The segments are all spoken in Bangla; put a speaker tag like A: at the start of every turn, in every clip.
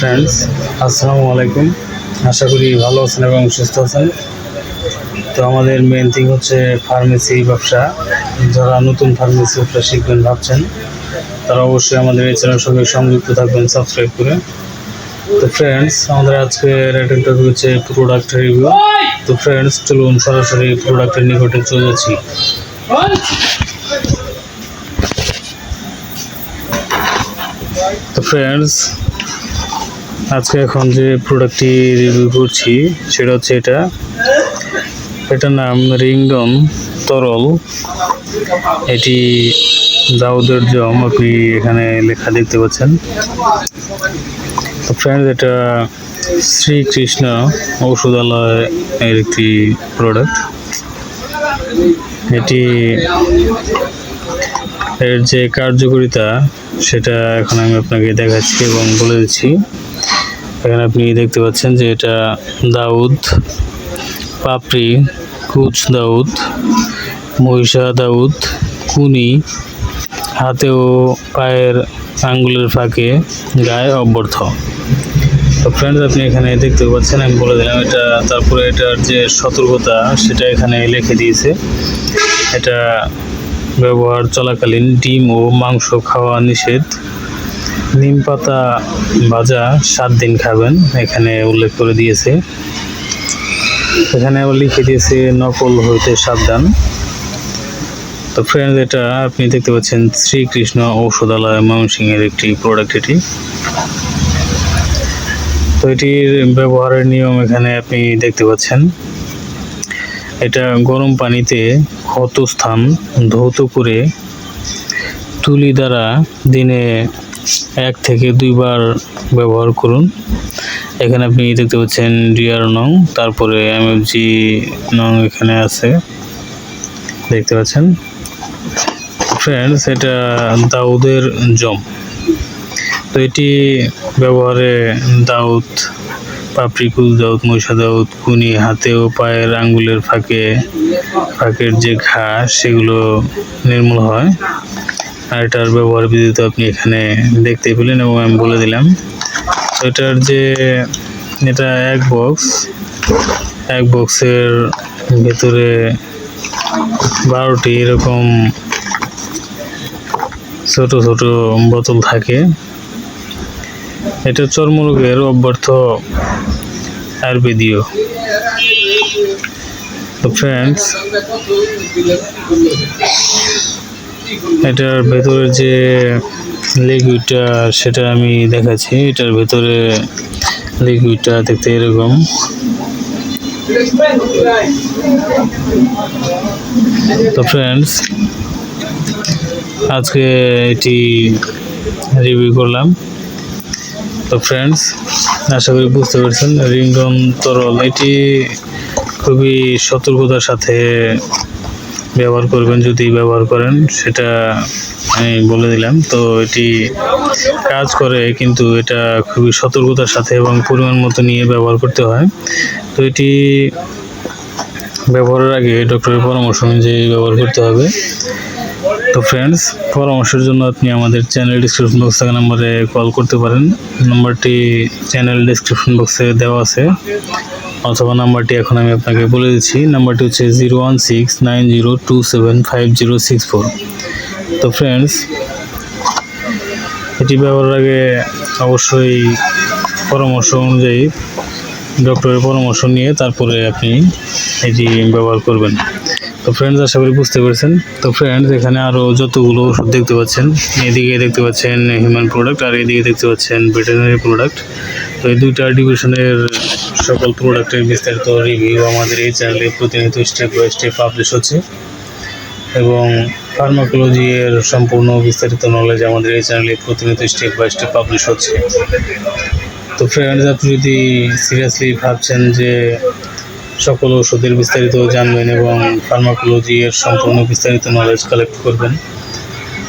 A: ফ্রেন্ডস আসসালামু আলাইকুম। আশা করি ভালো আছেন এবং সুস্থ আছেন। তো আমাদের মেন থিং হচ্ছে ফার্মেসি ব্যবসা। যারা নতুন ফার্মেসি ব্যবসা শিখবেন ভাবছেন, তারা অবশ্যই আমাদের এই চ্যানেলের সঙ্গে সংযুক্ত থাকবেন সাবস্ক্রাইব করে। তো ফ্রেন্ডস আমাদের আজকে রেটেন টপিক হচ্ছে প্রোডাক্ট রিভিউ তো ফ্রেন্ডস চলুন সরাসরি প্রোডাক্টের নিকটে চলে যাচ্ছি। তো ফ্রেন্ডস আজকে এখন যে প্রোডাক্টটি রিভিউ করছি, সেটা হচ্ছে এটা। এটার নাম রিংডন তরল। এটি দাউদের জম, আপনি এখানে লেখা দেখতে পাচ্ছেন। তো ফ্রেন্ডস এটা শ্রীকৃষ্ণ ঔষধালয় এর একটি প্রোডাক্ট এটি এর যে কার্যকারিতা সেটা এখন আমি আপনাকে দেখাচ্ছি এবং বলে দিচ্ছি। এখানে আপনি দেখতে পাচ্ছেন যে এটা দাউদ, পাপড়ি, কুচ দাউদ, মহিষা দাউদ, কুনি, হাতে ও পায়ের আঙ্গুলের ফাঁকে, গায়ে অভ্যর্থ। তো ফ্রেন্ডস আপনি এখানে দেখতে পাচ্ছেন, আমি বলে দিলাম এটা, তারপরে এটার যে সতর্কতা, সেটা এখানে লিখে দিয়েছে। এটা ব্যবহার চলাকালীন ডিম ও মাংস খাওয়া নিষেধ। নিম পাতা ভাজা সাত দিন খাবেন, এখানে উল্লেখ করে দিয়েছে। এখানে আবার লিখে দিয়েছে, নকল হইতে সাবধান। তো ফ্রেন্ডস এটা আপনি দেখতে পাচ্ছেন, শ্রীকৃষ্ণ ঔষধালয় ময়মনসিংহের একটি প্রোডাক্ট এটি। তো এটির ব্যবহারের নিয়ম এখানে আপনি দেখতে পাচ্ছেন। এটা গরম পানিতে ক্ষত স্থান ধৌত করে তুলি দ্বারা দিনে এক থেকে দুইবার ব্যবহার করুন। এখানে আপনি দেখতে পাচ্ছেন ডিআর নং, তারপরে এমএফজি নং এখানে আছে। দেখতে পাচ্ছেন? ফ্রেন্ডস, এটা দাউদের জম। তো এটি ব্যবহারে দাউদ পাপড়িকুল দাউদ মহিষা দাউদ কুনি হাতে ও পায়ের আঙ্গুলের ফাঁকে, ফাঁকের যে ঘা, সেগুলো নির্মূল হয়। আর এটার ব্যবহার তো আপনি এখানে দেখতে পেলেন এবং আমি বলে দিলাম। তো এটার যে, এটা এক বক্স এক বক্সের ভেতরে বারোটি এরকম ছোট ছোট বোতল থাকে। এটা চর্মরোগের অব্যর্থ আয়ুর্বেদীয়। তো ফ্রেন্ডস এটার ভেতরে যে লিকুইডটা সেটা আমি দেখাচ্ছি। এটার ভেতরে লিকুইডটা দেখতে এরকম। তো ফ্রেন্ডস আজকে এটি রিভিউ করলাম। তো ফ্রেন্ডস আশা করি বুঝতে পেরেছেন, রিংটন তরল এটি খুবই সতর্কতার সাথে ব্যবহার করবেন, যদি ব্যবহার করেন, সেটা আমি বলে দিলাম। তো এটি কাজ করে, কিন্তু এটা খুবই সতর্কতার সাথে এবং পরিমাণ মতো নিয়ে ব্যবহার করতে হয়। তো এটি ব্যবহারের আগে ডক্টরের পরামর্শ অনুযায়ী ব্যবহার করতে হবে। তো ফ্রেন্ডস পরামর্শের জন্য আপনি আমাদের চ্যানেল ডিসক্রিপশন বক্স থাকা নাম্বারে কল করতে পারেন। নাম্বারটি চ্যানেল ডিসক্রিপশন বক্সে দেওয়া আছে। অথবা নাম্বারটি এখন আমি আপনাকে বলে দিচ্ছি। নাম্বারটি হচ্ছে zero one six nine zero two seven five zero six four তো ফ্রেন্ডস এটি ব্যবহারের আগে অবশ্যই পরামর্শ অনুযায়ী ডক্টরের পরামর্শ নিয়ে তারপরে আপনি এটি ব্যবহার করবেন। তো ফ্রেন্ডস আশা করি বুঝতে পেরেছেন। তো ফ্রেন্ডস এখানে আরও যতগুলো ওষুধ দেখতে পাচ্ছেন, এদিকে দেখতে পাচ্ছেন হিউম্যান প্রোডাক্ট আর এদিকে দেখতে পাচ্ছেন ভেটেরিনারি প্রোডাক্ট তো এই দুইটা ডিভিশনের সকল প্রোডাক্টের বিস্তারিত রিভিউ আমাদের এই চ্যানেলে প্রতিনিয়ত স্টেপ বাই স্টেপ পাবলিশ হচ্ছে। এবং ফার্মাকোলজি এর সম্পূর্ণ বিস্তারিত নলেজ আমাদের এই চ্যানেলে প্রতিনিয়ত স্টেপ বাই স্টেপ পাবলিশ হচ্ছে। তো ফ্রেন্ডস আপনি যদি সিরিয়াসলি ভাবছেন যে সকল ওষুধের বিস্তারিত জানবেন এবং ফার্মাকোলজি এর সম্পূর্ণ বিস্তারিত নলেজ কালেক্ট করবেন,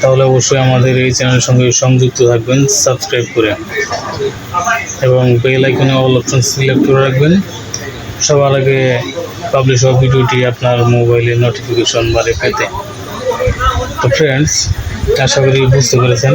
A: তাহলে অবশ্যই আমাদের এই চ্যানেলের সঙ্গে সংযুক্ত থাকবেন সাবস্ক্রাইব করে। এবং বেল আইকনে অল অপশন সিলেক্ট করে রাখবেন। সবার আগে পাবলিশ হওয়া ভিডিওটি আপনার মোবাইলে নোটিফিকেশন বারে পেতে। তো ফ্রেন্ডস আশা করি বুঝতে পেরেছেন।